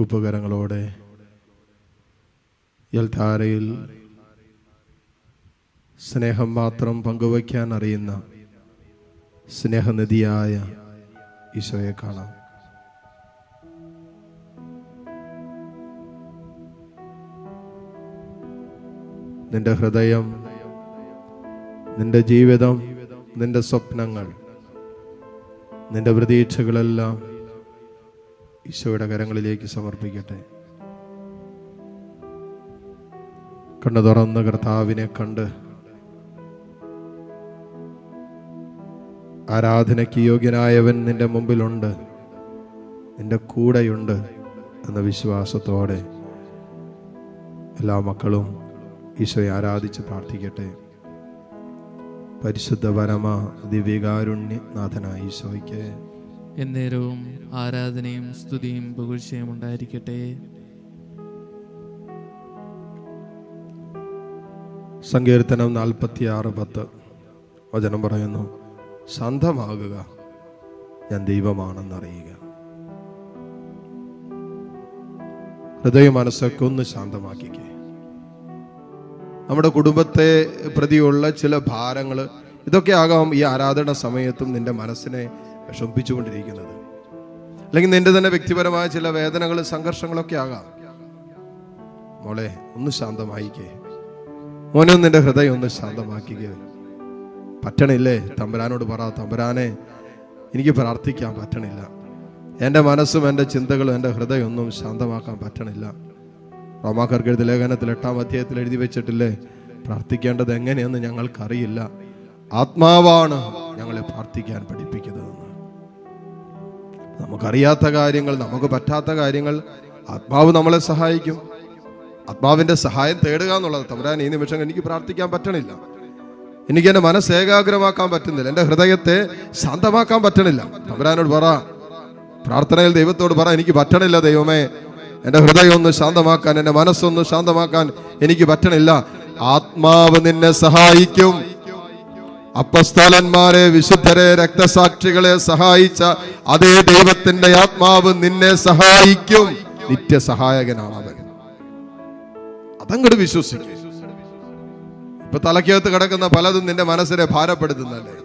കൂപ്പുകരങ്ങളോടെ യൽധാരയിൽ സ്നേഹം മാത്രം പങ്കുവയ്ക്കാൻ അറിയുന്ന സ്നേഹനിധിയായ ഈശോയെ കാണാം. നിന്റെ ഹൃദയം നിന്റെ ജീവിതം നിന്റെ സ്വപ്നങ്ങൾ നിന്റെ പ്രതീക്ഷകളെല്ലാം ഈശോയുടെ കരങ്ങളിലേക്ക് സമർപ്പിക്കട്ടെ. കണ്ണു തുറന്ന കർത്താവിനെ കണ്ട് ആരാധനയ്ക്ക് യോഗ്യനായവൻ നിന്റെ മുമ്പിലുണ്ട്. നിന്റെ കൂടെയുണ്ട് എന്ന വിശ്വാസത്തോടെ എല്ലാ മക്കളും ഈശോയെ ആരാധിച്ച് പ്രാർത്ഥിക്കട്ടെ. പരിശുദ്ധ പരമ ദിവ്യകാരുണ്യനാഥനായ ഈശോയ്ക്ക് എന്നേരവും ആരാധനയും സ്തുതിയും പുകഴ്ചയും ഉണ്ടായിരിക്കട്ടെ. സങ്കീർത്തനം നാൽപ്പത്തി ആറ് പത്ത്. വചനം പറയുന്നു സന്തമാകുക ഞാൻ ദൈവമാണെന്നറിയുക. ഹൃദയ മനസ്സൊക്കെ ഒന്ന് ശാന്തമാക്കിക്കേ. നമ്മുടെ കുടുംബത്തെ പ്രതിയുള്ള ചില ഭാരങ്ങൾ ഇതൊക്കെ ആകാം ഈ ആരാധന സമയത്തും നിന്റെ മനസ്സിനെ വിഷമിപ്പിച്ചുകൊണ്ടിരിക്കുന്നത്. അല്ലെങ്കിൽ നിന്റെ തന്നെ വ്യക്തിപരമായ ചില വേദനകൾ സംഘർഷങ്ങളൊക്കെ ആകാം. മോളെ ഒന്ന് ശാന്തമായിക്കേ. മോനെ നിന്റെ ഹൃദയം ഒന്ന് ശാന്തമാക്കിക്കേ. പറ്റണില്ലേ? തമ്പുരാനോട് പറ തമ്പുരാനെ എനിക്ക് പ്രാർത്ഥിക്കാൻ പറ്റണില്ല. എന്റെ മനസ്സും എന്റെ ചിന്തകളും എന്റെ ഹൃദയം ഒന്നും ശാന്തമാക്കാൻ പറ്റണില്ല. റോമാക്കർക്ക് എഴുതി ലേഖനത്തിൽ എട്ടാം അധ്യായത്തിൽ എഴുതി വെച്ചിട്ടില്ലേ? പ്രാർത്ഥിക്കേണ്ടത് എങ്ങനെയെന്ന് ഞങ്ങൾക്കറിയില്ല. ആത്മാവാണ് ഞങ്ങളെ പ്രാർത്ഥിക്കാൻ പഠിപ്പിക്കുന്നതെന്ന് നമുക്കറിയാത്ത കാര്യങ്ങൾ നമുക്ക് പറ്റാത്ത കാര്യങ്ങൾ ആത്മാവ് നമ്മളെ സഹായിക്കും. ആത്മാവിന്റെ സഹായം തേടുക എന്നുള്ളത് തമ്പുരാൻ ഈ നിമിഷം എനിക്ക് പ്രാർത്ഥിക്കാൻ പറ്റണില്ല. എനിക്ക് എന്റെ മനസ്സ് ഏകാഗ്രമാക്കാൻ പറ്റുന്നില്ല. എന്റെ ഹൃദയത്തെ ശാന്തമാക്കാൻ പറ്റണില്ല. തമ്പുരാനോട് പറ. പ്രാർത്ഥനയിൽ ദൈവത്തോട് പറ എനിക്ക് പറ്റണില്ല ദൈവമേ. എന്റെ ഹൃദയം ഒന്ന് ശാന്തമാക്കാൻ എന്റെ മനസ്സൊന്ന് ശാന്തമാക്കാൻ എനിക്ക് പറ്റണില്ല. ആത്മാവ് നിന്നെ സഹായിക്കും. അപ്പസ്തലന്മാരെ വിശുദ്ധരെ രക്തസാക്ഷികളെ സഹായിച്ച അതേ ദൈവത്തിന്റെ ആത്മാവ് നിന്നെ സഹായിക്കും. നിത്യസഹായകനാണ് അവൻ. അതങ്ങോട്ട് വിശ്വസിക്കും. ഇപ്പൊ തലക്കകത്ത് കിടക്കുന്ന പലതും നിന്റെ മനസ്സിനെ ഭാരപ്പെടുത്തുന്നല്ലേ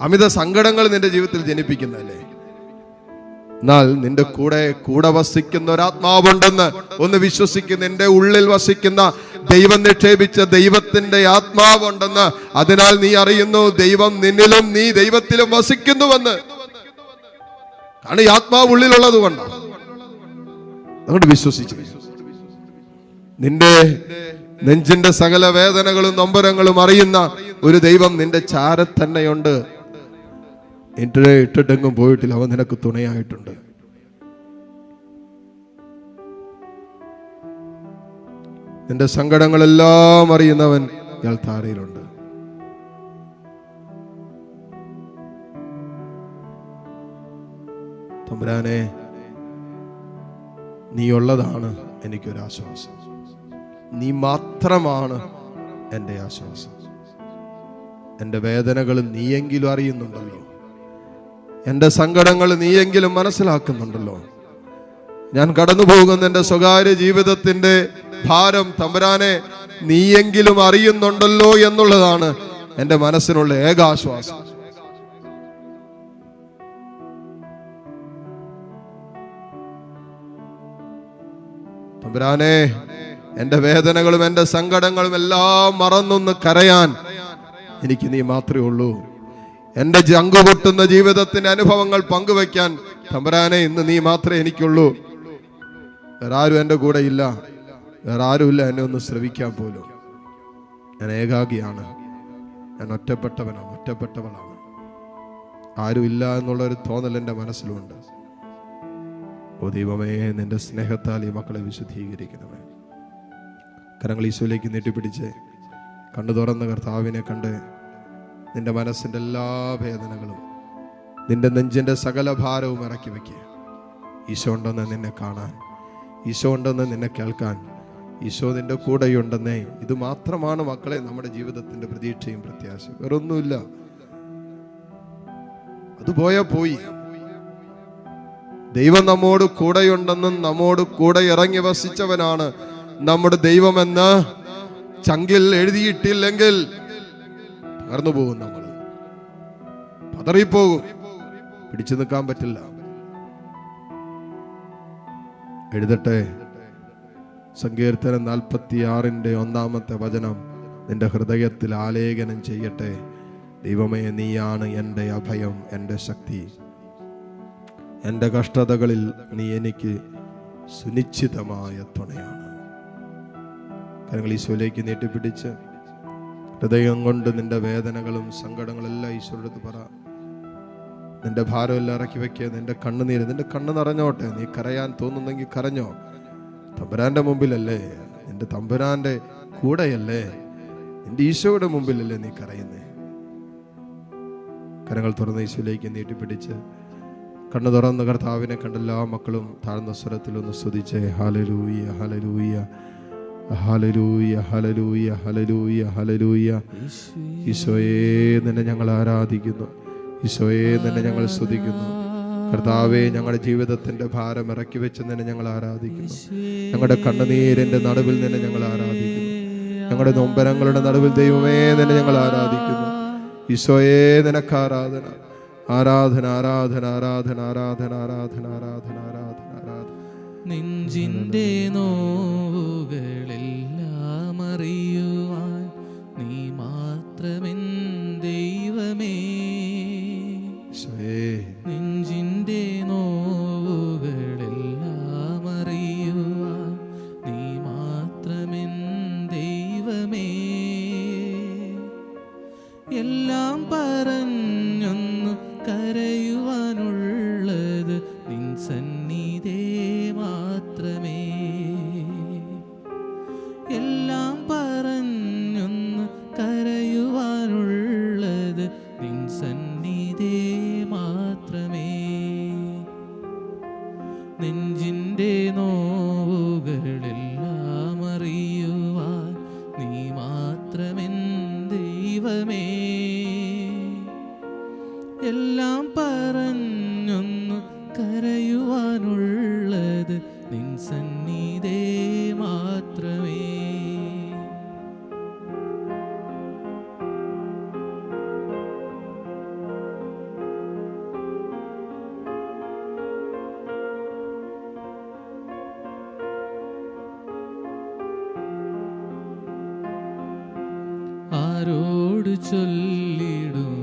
അമിത സങ്കടങ്ങൾ നിന്റെ ജീവിതത്തിൽ ജനിപ്പിക്കുന്നല്ലേ എന്നാൽ നിന്റെ കൂടെ കൂടെ വസിക്കുന്ന ഒരാത്മാവുണ്ടെന്ന് ഒന്ന് വിശ്വസിക്കുന്ന നിന്റെ ഉള്ളിൽ വസിക്കുന്ന ദൈവം നിക്ഷേപിച്ച ദൈവത്തിന്റെ ആത്മാവുണ്ടെന്ന് അതിനാൽ നീ അറിയുന്നു ദൈവം നിന്നിലും നീ ദൈവത്തിലും വസിക്കുന്നുവെന്ന്. കാരണം ഈ ആത്മാവ് ഉള്ളിലുള്ളത് കൊണ്ടാണ്. അങ്ങോട്ട് വിശ്വസിച്ചു. നിന്റെ നെഞ്ചിന്റെ സകല വേദനകളും നൊമ്പരങ്ങളും അറിയുന്ന ഒരു ദൈവം നിന്റെ ചാര തന്നെയുണ്ട് ഇട്ടിട്ടെങ്കും പോയിട്ടില്ല. അവൻ നിനക്ക് തുണയായിട്ടുണ്ട്. നിന്റെ സങ്കടങ്ങളെല്ലാം അറിയുന്നവൻ ഇയാൾ താരയിലുണ്ട്. തമ്പുരാനെ നീയുള്ളതാണ് എനിക്കൊരാശ്വാസം. നീ മാത്രമാണ് എന്റെ ആശ്വാസം. എന്റെ വേദനകൾ നീയെങ്കിലും അറിയുന്നുണ്ടല്ലോ. എന്റെ സങ്കടങ്ങൾ നീയെങ്കിലും മനസ്സിലാക്കുന്നുണ്ടല്ലോ. ഞാൻ കടന്നു പോകുന്ന എന്റെ സ്വകാര്യ ജീവിതത്തിന്റെ ഭാരം തമ്പുരാനെ നീയെങ്കിലും അറിയുന്നുണ്ടല്ലോ എന്നുള്ളതാണ് എന്റെ മനസ്സിനുള്ള ഏകാശ്വാസം. തമ്പുരാനെ എന്റെ വേദനകളും എന്റെ സങ്കടങ്ങളും എല്ലാം മറന്നൊന്ന് കരയാൻ എനിക്ക് നീ മാത്രമേ ഉള്ളൂ. എന്റെ ജങ്കു പൊട്ടുന്ന ജീവിതത്തിന്റെ അനുഭവങ്ങൾ പങ്കുവെക്കാൻ തമ്പരാനെ ഇന്ന് നീ മാത്രമേ എനിക്കുള്ളൂ. വേറാരും ആരും എന്റെ കൂടെ ഇല്ല. വേറെ എന്നെ ഒന്ന് ശ്രവിക്കാൻ പോലും. ഞാൻ ഏകാഗിയാണ്. ഞാൻ ഒറ്റപ്പെട്ടവനാണ് ഒറ്റപ്പെട്ടവളാണ്. ആരുമില്ല എന്നുള്ളൊരു തോന്നൽ എന്റെ മനസ്സിലുണ്ട്. ഓ ദൈവമേ നിന്റെ സ്നേഹത്താൽ ഈ മക്കളെ വിശുദ്ധീകരിക്കണമേ. കരങ്ങൾ ഈശോയിലേക്ക് നീട്ടിപ്പിടിച്ച് കണ്ണു തുറന്ന കർത്താവിനെ കണ്ട് നിന്റെ മനസ്സിന്റെ എല്ലാ വേദനകളും നിന്റെ നെഞ്ചിന്റെ സകല ഭാരവും ഇറക്കി വയ്ക്കുക ഈശോ ഉണ്ടെന്ന് നിന്നെ കാണാൻ ഈശോ ഉണ്ടെന്ന് നിന്നെ കേൾക്കാൻ ഈശോ നിന്റെ കൂടെയുണ്ടെന്നേ. ഇത് മാത്രമാണ് മക്കളെ നമ്മുടെ ജീവിതത്തിന്റെ പ്രതീക്ഷയും പ്രത്യാശയും. വേറൊന്നുമില്ല. അത് പോയാ പോയി. ദൈവം നമ്മോട് കൂടെയുണ്ടെന്നും നമ്മോട് കൂടെ ഇറങ്ങി വസിച്ചവനാണ് നമ്മുടെ ദൈവമെന്ന് ചങ്കിൽ എഴുതിയിട്ടില്ലെങ്കിൽ തകർന്നു പോകും നമ്മൾ. പതറിപ്പോകും. പിടിച്ചു നിൽക്കാൻ പറ്റില്ല. എഴുതട്ടെ. സങ്കീർത്തനം നാൽപ്പത്തി ആറിന്റെ ഒന്നാമത്തെ വചനം. നിന്റെ ഹൃദയത്തിൽ ആലേഖനം ചെയ്യട്ടെ. ദൈവമേ നീയാണ് എന്റെ അഭയം എന്റെ ശക്തി. എന്റെ കഷ്ടതകളിൽ നീ എനിക്ക് സുനിശ്ചിതമായ തുണയാണ്. കരങ്ങൾ ഈശോയിലേക്ക് നീട്ടിപ്പിടിച്ച് ഹൃദയം കൊണ്ട് നിന്റെ വേദനകളും സങ്കടങ്ങളും എല്ലാം അടുത്ത് പറ. നിന്റെ ഭാരമെല്ലാം ഇറക്കി വെക്കുക നിന്റെ കണ്ണുനീര് നിന്റെ കണ്ണ് നിറഞ്ഞോട്ടെ. നീ കരയാൻ തോന്നുന്നെങ്കിൽ കരഞ്ഞോ. തമ്പുരാന്റെ മുമ്പിലല്ലേ? നിന്റെ തമ്പുരാന്റെ കൂടെയല്ലേ? നിന്റെ ഈശോയുടെ മുമ്പിലല്ലേ നീ കരയുന്നേ? കരങ്ങൾ തുറന്ന് ഈശോയിലേക്ക് നീട്ടിപ്പിടിച്ച് കണ്ണു തുറന്ന് കർത്താവിനെ കണ്ട എല്ലാ മക്കളും താഴ്ന്ന സ്വരത്തിൽ ഒന്ന് സ്തുതിച്ചേ. ഹാലലൂയ ഹലലൂയ ഹലലൂയ ഹലലൂയ ഹലലൂയ ഹലലൂയ ഈശോയെ നിന്നെ ഞങ്ങൾ ആരാധിക്കുന്നു. ഈശോയെ നിന്നെ ഞങ്ങൾ സ്തുതിക്കുന്നു. കർത്താവെ ഞങ്ങളുടെ ജീവിതത്തിന്റെ ഭാരം ഇറക്കി വെച്ച് നിന്നെ ഞങ്ങൾ ആരാധിക്കുന്നു. ഞങ്ങളുടെ കണ്ണുനീരിന്റെ നടുവിൽ നിന്നെ ഞങ്ങൾ ആരാധിക്കുന്നു. ഞങ്ങളുടെ നൊമ്പരങ്ങളുടെ നടുവിൽ ദൈവമേ നിന്നെ ഞങ്ങൾ ആരാധിക്കുന്നു. ഈശോയെ നിനക്ക് ആരാധന. ആരാധന ആരാധന ആരാധന ആരാധന ആരാധന ആരാധന ആരാധന ആരാധന. നെഞ്ചിന്റെ നോവുകളെല്ലാം അറിയുവാൻ നീ മാത്രമെൻ ദൈവമേ. ഈശോയെ. കരയുവാനുള്ളത് നിൻ സന്നിധി മാത്രമേ. നെഞ്ചിന്റെ നോവുകളെല്ലാം അറിയുവാൻ നീ മാത്രമെൻ ദൈവമേ. എല്ലാം പറഞ്ഞൊന്നു കരയുവാനുള്ളത് നിൻ സന്നിധേ ആരോട് ചൊല്ലിടും?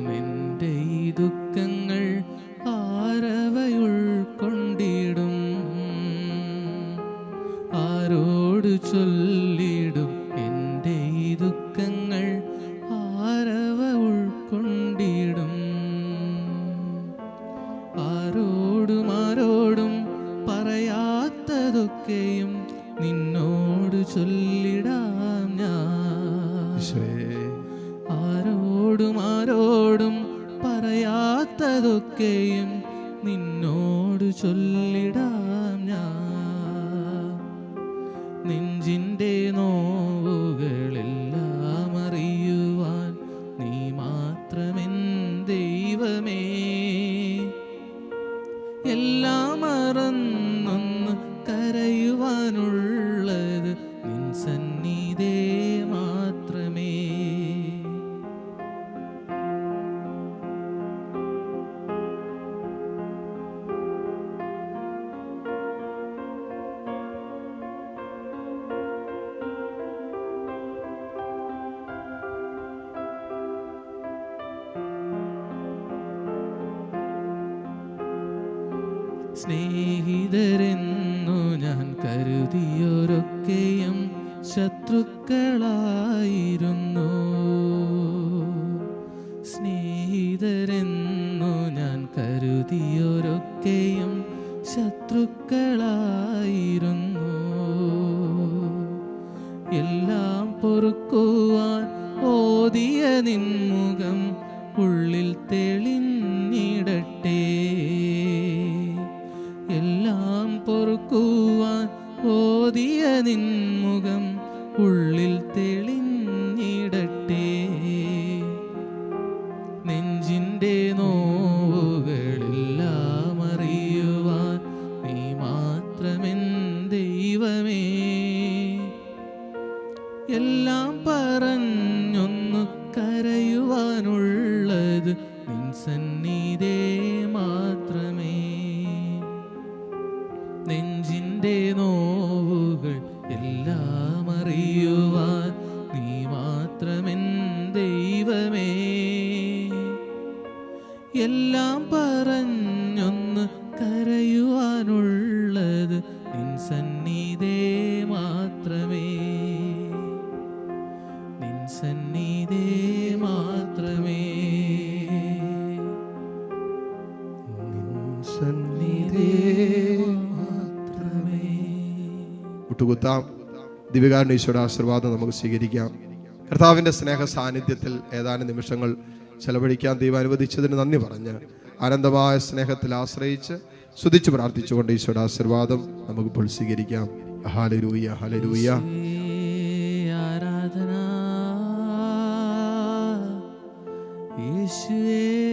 നെഞ്ചിൻ്റെ നോ സ്നേഹിതരെന്നു ഞാൻ കരുതിയൊരൊക്കെയും ശത്രുക്കളായിരുന്നു. സ്നേഹിതരെന്നു ഞാൻ കരുതിയൊരൊക്കെയും ശത്രുക്കളായിരുന്നു. എല്ലാം പൊറുക്കുവാൻ ഓതിയ നിൻമുഖം ഉള്ളിൽ തെളിഞ്ഞിടട്ടെ പുതിയ നിൻ മുട്ടുകുത്താം. ഈശോയുടെ ആശീർവാദം നമുക്ക് സ്വീകരിക്കാം. കർത്താവിന്റെ സ്നേഹ സാന്നിധ്യത്തിൽ ഏതാനും നിമിഷങ്ങൾ ചെലവഴിക്കാൻ ദൈവം അനുവദിച്ചതിന് നന്ദി പറഞ്ഞ് ആനന്ദമായ സ്നേഹത്തിൽ ആശ്രയിച്ച് സ്തുതിച്ച് പ്രാർത്ഥിച്ചുകൊണ്ട് ഈശോയുടെ ആശീർവാദം നമുക്കിപ്പോൾ സ്വീകരിക്കാം. ഹലരൂയ ഹലരൂയ ആരാധന. യേശുവേ